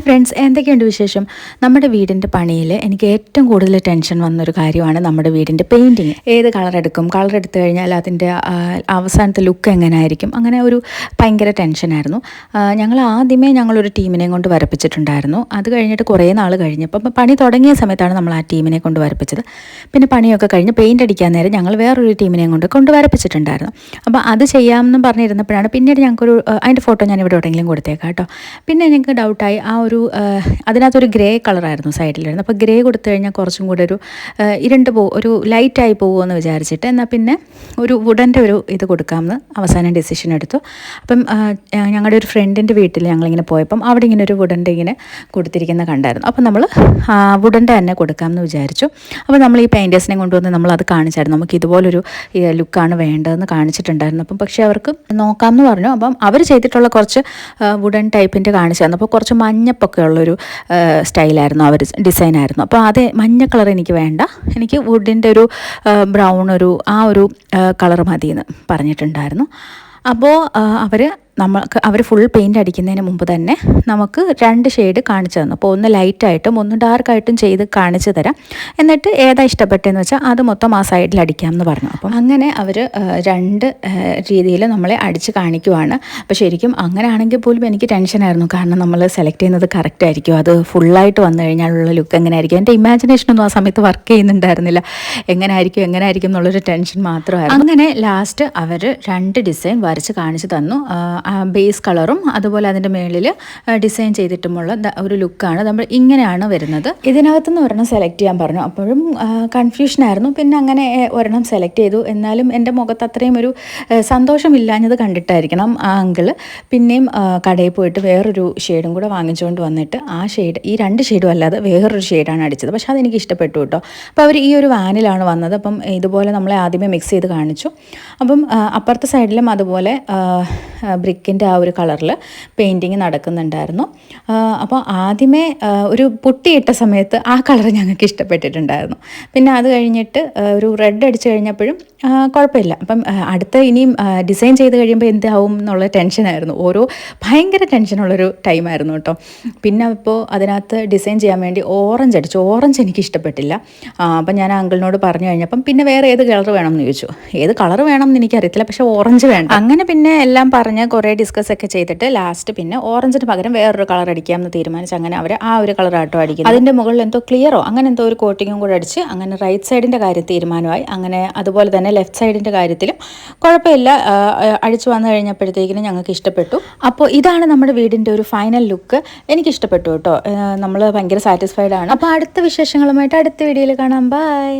Hi friends എന്തൊക്കെയുണ്ട് വിശേഷം? നമ്മുടെ വീടിന്റെ പണിയിൽ എനിക്ക് ഏറ്റവും കൂടുതൽ ടെൻഷൻ വന്നൊരു കാര്യമാണ് നമ്മുടെ വീടിന്റെ പെയിന്റിങ് ഏത് കളർ എടുക്കും കളർ എടുത്തു കഴിഞ്ഞാൽ അതിന്റെ അവസാനത്തെ ലുക്ക് എങ്ങനെയായിരിക്കും? അങ്ങനെ ഒരു ഭയങ്കര ടെൻഷനായിരുന്നു ഞങ്ങൾ ആദ്യമേ ഞങ്ങളൊരു ടീമിനെ കൊണ്ട് വരപ്പിച്ചിട്ടുണ്ടായിരുന്നു. അത് കഴിഞ്ഞിട്ട് കുറേ നാൾ കഴിഞ്ഞപ്പോൾ പണി തുടങ്ങിയ സമയത്താണ് നമ്മൾ ആ ടീമിനെ കൊണ്ട് വരപ്പിച്ചത്. പിന്നെ പണിയൊക്കെ കഴിഞ്ഞ് പെയിന്റ് അടിക്കാൻ നേരം ഞങ്ങൾ വേറൊരു ടീമിനെ കൊണ്ട് കൊണ്ട് വരപ്പിച്ചിട്ടുണ്ടായിരുന്നു. അപ്പോൾ അത് ചെയ്യാമെന്ന് പറഞ്ഞിരുന്നപ്പോഴാണ് പിന്നീട് ഞങ്ങൾക്കൊരു അതിന്റെ ഫോട്ടോ ഞാൻ ഇവിടെ എവിടെയെങ്കിലും കൊടുത്തേക്കാം കേട്ടോ. പിന്നെ ഞങ്ങൾക്ക് ഡൗട്ടായി ആ ഒരു അതിനകത്തൊരു ഗ്രേ കളറായിരുന്നു സൈഡിലിരുന്നത്. അപ്പോൾ ഗ്രേ കൊടുത്തു കഴിഞ്ഞാൽ കുറച്ചും കൂടെ ഒരു ഇരണ്ട് പോകും ഒരു ലൈറ്റായി പോകുമെന്ന് വിചാരിച്ചിട്ട് എന്നാൽ പിന്നെ ഒരു വുഡന്റെ ഒരു ഇത് കൊടുക്കാമെന്ന് അവസാനം ഡെസിഷൻ എടുത്തു. അപ്പം ഞങ്ങളുടെ ഒരു ഫ്രണ്ടിന്റെ വീട്ടിൽ ഞങ്ങളിങ്ങനെ പോയപ്പം അവിടെ ഇങ്ങനെ ഒരു വുഡന്റെ ഇങ്ങനെ കൊടുത്തിരിക്കുന്ന കണ്ടായിരുന്നു. അപ്പം നമ്മൾ വുഡന്റെ തന്നെ കൊടുക്കാമെന്ന് വിചാരിച്ചു. അപ്പോൾ നമ്മൾ ഈ പെയിന്റേഴ്സിനെ കൊണ്ടുവന്ന് നമ്മൾ അത് കാണിച്ചായിരുന്നു. നമുക്ക് ഇതുപോലൊരു ലുക്കാണ് വേണ്ടതെന്ന് കാണിച്ചിട്ടുണ്ടായിരുന്നു. അപ്പം പക്ഷേ അവർക്ക് നോക്കാമെന്ന് പറഞ്ഞു. അപ്പം അവർ ചെയ്തിട്ടുള്ള കുറച്ച് വുഡൻ ടൈപ്പിന്റെ കാണിച്ചായിരുന്നു. അപ്പോൾ കുറച്ച് മഞ്ഞപ്പൊക്കെ ഉള്ളൊരു സ്റ്റൈലായിരുന്നു അവർ ഡിസൈനായിരുന്നു. അപ്പോൾ അത് മഞ്ഞ കളർ എനിക്ക് വേണ്ട. എനിക്ക് വുഡിന്റെ ഒരു ബ്രൗൺ ഒരു ആ ഒരു കളർ മതിയെന്ന് പറഞ്ഞിട്ടുണ്ടായിരുന്നു. അപ്പോൾ അവർ നമ്മൾക്ക് അവർ ഫുൾ പെയിന്റ് അടിക്കുന്നതിന് മുമ്പ് തന്നെ നമുക്ക് രണ്ട് ഷെയ്ഡ് കാണിച്ചു തന്നു. അപ്പോൾ ഒന്ന് ലൈറ്റായിട്ടും ഒന്ന് ഡാർക്കായിട്ടും ചെയ്ത് കാണിച്ചു തരാം. എന്നിട്ട് ഏതാ ഇഷ്ടപ്പെട്ടതെന്ന് വെച്ചാൽ അത് മൊത്തം ആ സൈഡിൽ അടിക്കാം എന്ന് പറഞ്ഞു. അപ്പം അങ്ങനെ അവർ രണ്ട് രീതിയിൽ നമ്മളെ അടിച്ച് കാണിക്കുവാണ്. അപ്പോൾ ശരിക്കും അങ്ങനെ ആണെങ്കിൽ പോലും എനിക്ക് ടെൻഷനായിരുന്നു കാരണം നമ്മൾ സെലക്ട് ചെയ്യുന്നത് കറക്റ്റ് ആയിരിക്കും. അത് ഫുള്ളായിട്ട് വന്നു കഴിഞ്ഞാലുള്ള ലുക്ക് എങ്ങനെ എങ്ങനെയായിരിക്കും എന്റെ ഇമാജിനേഷനൊന്നും ആ സമയത്ത് വർക്ക് ചെയ്യുന്നുണ്ടായിരുന്നില്ല. എങ്ങനെയായിരിക്കും എങ്ങനെയായിരിക്കും എന്നുള്ളൊരു ടെൻഷൻ മാത്രമായിരുന്നു. അങ്ങനെ ലാസ്റ്റ് അവർ രണ്ട് ഡിസൈൻ വരച്ച് കാണിച്ചു തന്നു. ബേസ് കളറും അതുപോലെ അതിന്റെ മുകളിൽ ഡിസൈൻ ചെയ്തിട്ടുമുള്ള ഒരു ലുക്കാണ് നമ്മൾ ഇങ്ങനെയാണ് വരുന്നത്. ഇതിനകത്തുനിന്ന് ഒരെണ്ണം സെലക്ട് ചെയ്യാൻ പറഞ്ഞു. അപ്പോഴും കൺഫ്യൂഷൻ ആയിരുന്നു. പിന്നെ അങ്ങനെ ഒരെണ്ണം സെലക്ട് ചെയ്തു. എന്നാലും എന്റെ മുഖത്ത് അത്രയും ഒരു സന്തോഷമില്ലാഞ്ഞത് കണ്ടിട്ടായിരിക്കണം ആ അങ്കിൾ പിന്നെയും കടയിൽ പോയിട്ട് വേറൊരു ഷെയ്ഡും കൂടെ വാങ്ങിച്ചുകൊണ്ട് വന്നിട്ട് ആ ഷെയ്ഡ് ഈ രണ്ട് ഷെയ്ഡും അല്ലാതെ വേറൊരു ഷെയ്ഡാണ് അടിച്ചത്. പക്ഷേ അതെനിക്ക് ഇഷ്ടപ്പെട്ടു കേട്ടോ. അപ്പോൾ അവർ ഈ ഒരു വാനിലാണ് വന്നത്. അപ്പം ഇതുപോലെ നമ്മളെ ആദ്യമേ മിക്സ് ചെയ്ത് കാണിച്ചു. അപ്പം അപ്പുറത്തെ സൈഡിലും അതുപോലെ ബ്രിക്കിന്റെ ആ ഒരു കളറിൽ പെയിന്റിങ് നടക്കുന്നുണ്ടായിരുന്നു. അപ്പോൾ ആദ്യമേ ഒരു പൊട്ടിയിട്ട സമയത്ത് ആ കളർ ഞങ്ങൾക്ക് ഇഷ്ടപ്പെട്ടിട്ടുണ്ടായിരുന്നു. പിന്നെ അത് കഴിഞ്ഞിട്ട് ഒരു റെഡ് അടിച്ചു കഴിഞ്ഞപ്പോഴും കുഴപ്പമില്ല. അപ്പം അടുത്ത ഇനിയും ഡിസൈൻ ചെയ്ത് കഴിയുമ്പോൾ എന്താവും എന്നുള്ള ടെൻഷനായിരുന്നു ഓരോ ഭയങ്കര ടെൻഷനുള്ളൊരു ടൈമായിരുന്നു കേട്ടോ. പിന്നെ ഇപ്പോൾ അതിനകത്ത് ഡിസൈൻ ചെയ്യാൻ വേണ്ടി ഓറഞ്ച് അടിച്ചു. ഓറഞ്ച് എനിക്ക് ഇഷ്ടപ്പെട്ടില്ല. അപ്പം ഞാൻ അങ്കിളിനോട് പറഞ്ഞു കഴിഞ്ഞപ്പം പിന്നെ വേറെ ഏത് കളർ വേണം എന്ന് ചോദിച്ചു. ഏത് കളർ വേണം എന്ന് എനിക്കറിയത്തില്ല. പക്ഷേ ഓറഞ്ച് വേണം അങ്ങനെ പിന്നെ എല്ലാം പറഞ്ഞ് കുറേ ഡിസ്കസ് ഒക്കെ ചെയ്തിട്ട് ലാസ്റ്റ് പിന്നെ ഓറഞ്ചിന് പകരം വേറൊരു കളർ അടിക്കാമെന്ന് തീരുമാനിച്ച് അങ്ങനെ അവർ ആ ഒരു കളർ ആട്ടോ അടിക്കുന്നത്. അതിന്റെ മുകളിൽ എന്തോ ക്ലിയറോ അങ്ങനെ എന്തോ ഒരു കോട്ടിങ്ങും കൂടെ അടിച്ച് അങ്ങനെ റൈറ്റ് സൈഡിന്റെ കാര്യം തീരുമാനമായി. അങ്ങനെ അതുപോലെ തന്നെ ലെഫ്റ്റ് സൈഡിന്റെ കാര്യത്തിലും കുഴപ്പമില്ല. അഴിച്ചു വന്നു കഴിഞ്ഞപ്പോഴത്തേക്കിനും ഞങ്ങൾക്ക് ഇഷ്ടപ്പെട്ടു. അപ്പോൾ ഇതാണ് നമ്മുടെ വീടിന്റെ ഒരു ഫൈനൽ ലുക്ക് എനിക്ക് ഇഷ്ടപ്പെട്ടു കേട്ടോ. നമ്മൾ ഭയങ്കര സാറ്റിസ്ഫൈഡ് ആണ്. അപ്പോൾ അടുത്ത വിശേഷങ്ങളുമായിട്ട് അടുത്ത വീഡിയോയിൽ കാണാം. ബൈ